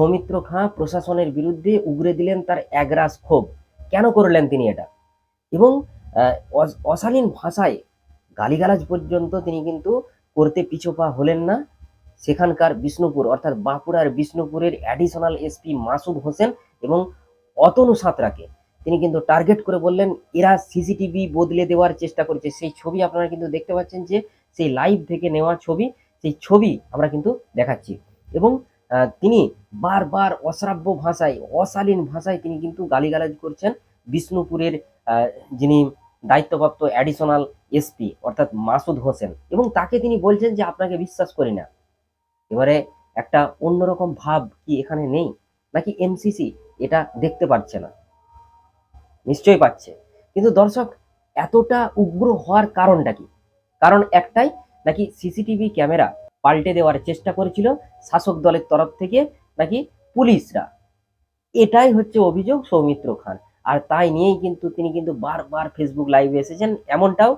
সৌমিত্র খাঁ প্রশাসনের বিরুদ্ধে উগরে দিলেন তার একরাশ ক্ষোভ। কেন করলেন তিনি এটা? এবং অশালীন ভাষায় গালিগালাজ পর্যন্ত তিনি কিন্তু করতে পিছপা হলেন না। সেখানকার বিষ্ণুপুর, অর্থাৎ বাঁকুড়ার বিষ্ণুপুরের অ্যাডিশনাল এসপি মাসুদ হোসেন এবং অতনু সাঁতরাকে। তিনি কিন্তু টার্গেট করে বললেন, এরা সিসিটিভি বদলে দেওয়ার চেষ্টা করেছে। সেই ছবি আপনারা কিন্তু দেখতে পাচ্ছেন যে, সেই লাইভ থেকে নেওয়া ছবি, সেই ছবি আমরা কিন্তু দেখাচ্ছি। এবং তিনি বারবার অশ্রাব্য ভাষায়, অশালীন ভাষায় তিনি কিন্তু গালিগালাজ করছেন বিষ্ণুপুরের যিনি দায়িত্বপ্রাপ্ত অ্যাডিশনাল এসপি অর্থাৎ মাসুদ হোসেন। এবং তাকে তিনি বলছেন যে, আপনাকে বিশ্বাস করি না। এবারে একটা অন্যরকম ভাব কি এখানে নেই? নাকি এমসিসি এটা দেখতে পাচ্ছে না? নিশ্চয়ই পাচ্ছে। কিন্তু দর্শক, এতটা উগ্র হওয়ার কারণটা কি? কারণ একটাই, নাকি সিসিটিভি ক্যামেরা পাল্টে দেওয়ার চেষ্টা করেছিল শাসক দলের তরফ থেকে নাকি পুলিশরা। এটাই হচ্ছে অভিযোগ সৌমিত্র খান। আর তাই নিয়েই কিন্তু তিনি কিন্তু বারবার ফেসবুক লাইভে এসেছেন, এমনটাও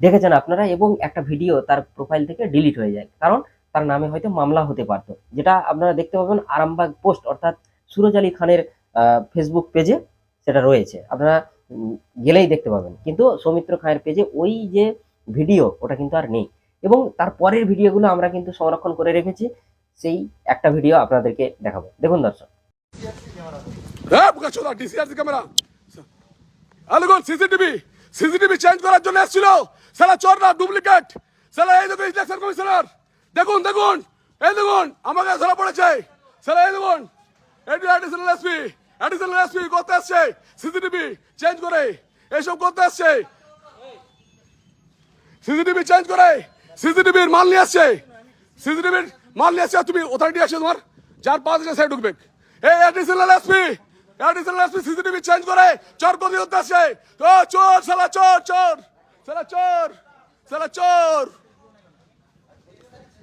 দেখেছেন আপনারা এবং একটা ভিডিও তার প্রোফাইল থেকে ডিলিট হয়ে যায়। কারণ তার নামে হয়তো মামলা হতে পারতো। যেটা আপনারা দেখতে পাবেন আরামবাগ পোস্ট অর্থাৎ সুরজ আলী খানের ফেসবুক পেজে সেটা রয়েছে। আপনারা গেলেই দেখতে পাবেন। কিন্তু সৌমিত্র খায়ের পেজে ওই যে ভিডিও ওটা কিন্তু আর নেই। এবং তার পরের ভিডিওগুলো আমরা কিন্তু সংরক্ষণ করে রেখেছি। সেই একটা ভিডিও আপনাদেরকে দেখাবো। দেখুন দর্শক। এ, বুকা চোদা ক্যামেরা। আলগন সিসিটিভি সিসিটিভি চেঞ্জ করার জন্য না ডুপ্লিকেট এই দেখুন দেখুন দেখুন আমাকে ধরা পড়েছে। দেখুন করতে আসছে চেঞ্জ করে, এইসব করতে আসছে সিসিটিভি চেঞ্জ করে সিসিটিভির মাল নিয়ে আসছে। সিসিটিভির মাল নিয়ে আসছে তুমি অথরিটি আছে তোমার? যার পাঁচ আছে সে ঢুকবে। এই additional SP additional SP CCTV change করে, চোর হতে আসছে। ও, চোর সালা চোর চোর সালা চোর সালা চোর।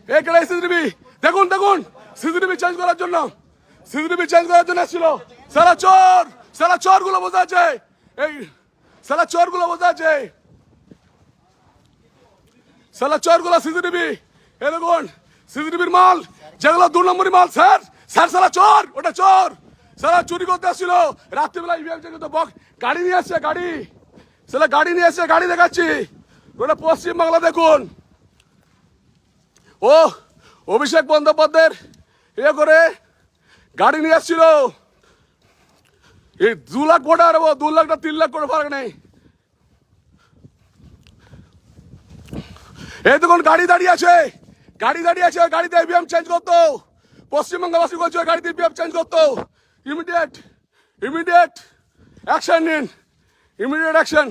এখানে সিসিটিভি? দেখুন দেখুন, সিসিটিভি চেঞ্জ করার জন্য, সিসিটিভি চেঞ্জ করার জন্য এসেছিল। সালা চোর সালা চোরগুলো বোঝা আছে। এই সালা চোরগুলো বোঝা আছে। সালা চোরগুলো সিসিটিভি। এ দেখুন, সিসিটিভির মাল, যেগুলো দু নম্বরই মাল, স্যার। স্যার, সালা চোর, ওটা চোর। সালা চুরি করতে আসছিল। রাত্রিবেলা ইভিএম চেক তো বক গাড়ি নিয়ে আসছে, গাড়ি। সালা গাড়ি নিয়ে আসছে, গাড়ি দেখাচ্ছি। ওটা পশ্চিম বাংলা দেখুন। ও, অভিষেক বন্দ্যোপাধ্যায়ের ইয়ে করে গাড়ি নিয়ে আসছিল। এই দু লাখ কোটা আর দু লাখটা তিন লাখ করে ফারাক নেই। এই দেখুন, গাড়ি দাঁড়িয়ে আছে। গাড়ি দাঁড়িয়ে আছে গাড়িতে ইভিএম চেঞ্জ করতো। পশ্চিমবঙ্গবাসী বলছে গাড়িতে ইভিএম চেঞ্জ করতো। ইমিডিয়েট ইমিডিয়েট অ্যাকশন নিন। ইমিডিয়েট অ্যাকশন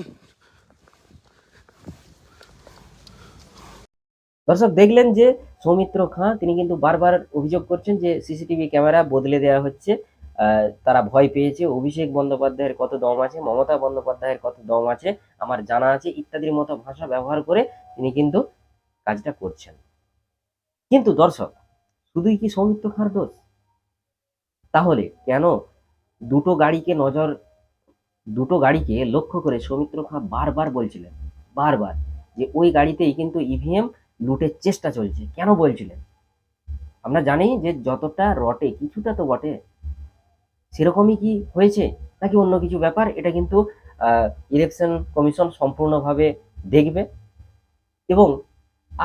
দর্শক, দেখলেন যে সৌমিত্র খাঁ, তিনি কিন্তু বারবার অভিযোগ করছেন যে সিসিটিভি ক্যামেরা বদলে দেওয়া হচ্ছে। তারা ভয় পেয়েছে। অভিষেক বন্দ্যোপাধ্যায়ের কত দম আছে, মমতা বন্দ্যোপাধ্যায়ের কত দম আছে, আমার জানা আছে। ইত্যাদির মতো ভাষা ব্যবহার করে তিনি কিন্তু কাজটা করছেন। কিন্তু দর্শক, শুধুই কি সৌমিত্র খাঁর দোষ? তাহলে কেন দুটো গাড়িকে নজর, দুটো গাড়িকে লক্ষ্য করে সৌমিত্র খাঁ বারবার বলছিলেন, বারবার, যে ওই গাড়িতেই কিন্তু ইভিএম লুটের চেষ্টা চলছে। কেন বলছিলেন? আমরা জানি যে যতটা রটে, কিছুটা তো বটে। সেরকমই কি হয়েছে? নাকি অন্য কিছু ব্যাপার? এটা কিন্তু ইলেকশন কমিশন সম্পূর্ণভাবে দেখবে। এবং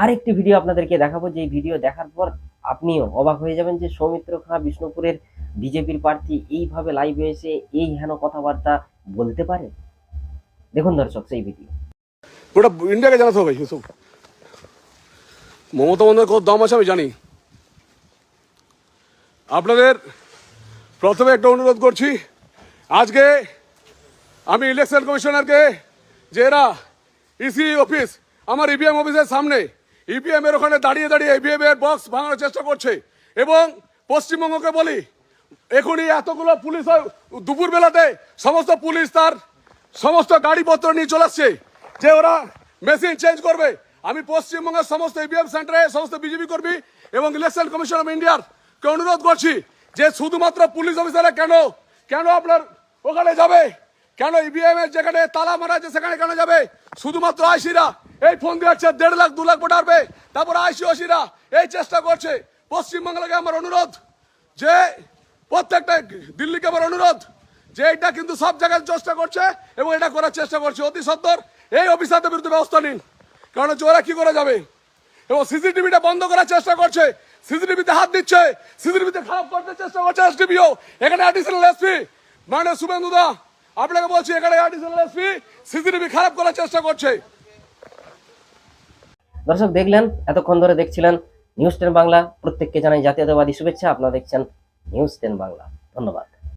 আরেকটি ভিডিও আপনাদেরকে দেখাবো। যে ভিডিও দেখার পর আপনিও অবাক হয়ে যাবেন যে সৌমিত্র খাঁ বিষ্ণুপুরের বিজেপির প্রার্থী এইভাবে লাইভে এসে এই হেন কথাবার্তা বলতে পারে? দেখুন দর্শক, সেই ভিডিও ওটা ইন্ডিয়াকে জানাতে হবে এসব মমতা বন্দ্যোপাধ্যায় কত দম আছে আমি জানি। আপনাদের প্রথমে একটা অনুরোধ করছি, আজকে আমি ইলেকশন কমিশনারকে যে এরা ইসি অফিস আমার ইভিএম অফিসের সামনে ইভিএম এর ওখানে দাঁড়িয়ে দাঁড়িয়ে ইভিএম এর বক্স ভাঙানোর চেষ্টা করছে। এবং পশ্চিমবঙ্গকে বলি, এখনই এতগুলো পুলিশ দুপুর বেলাতে সমস্ত পুলিশ তার সমস্ত গাড়িপত্র নিয়ে চলে আসছে, যে ওরা মেশিন চেঞ্জ করবে। আমি পশ্চিমবঙ্গের সমস্ত ইভিএম সেন্টারে সমস্ত বিজেপি কর্মী এবং ইলেকশন কমিশন অফ ইন্ডিয়ার কে অনুরোধ করছি যে শুধুমাত্র পুলিশ অফিসারে কেন কেন আপনার ওখানে যাবে? কেন ইভিএম এর যেখানে তালা মারা আছে, সেখানে কেন যাবে? শুধুমাত্র আইসিরা এই ফোন দিচ্ছে দেড় লাখ, দু লাখ ভোট তারপর আইসি ওসিরা এই চেষ্টা করছে। পশ্চিমবাংলাকে আমার অনুরোধ যে প্রত্যেকটা দিল্লিকে আমার অনুরোধ যে এটা কিন্তু সব জায়গায় চেষ্টা করছে এবং এটা করার চেষ্টা করছে। অতি সত্তর এই অফিসারদের বিরুদ্ধে ব্যবস্থা নিন। কারণ হচ্ছে ওরা কি করে যাবে? এবং সিসিটিভিটা বন্ধ করার চেষ্টা করছে। সিসিটিভিতে হাত দিচ্ছে। সিসিটিভিতে খারাপ করতে চেষ্টা করছে এসডিপিও এখানে অ্যাডিশনাল এসপি মানে শুভেন্দু দা আপনাকে বলছি, এখানে অ্যাডিশনাল সিসিটিভি খারাপ করার চেষ্টা করছে। দর্শক, দেখলেন, এতক্ষণ ধরে দেখছিলেন নিউজ টেন বাংলা। প্রত্যেককে জানাই জাতীয়তাবাদী শুভেচ্ছা। আপনারা দেখছেন নিউজ টেন বাংলা। ধন্যবাদ।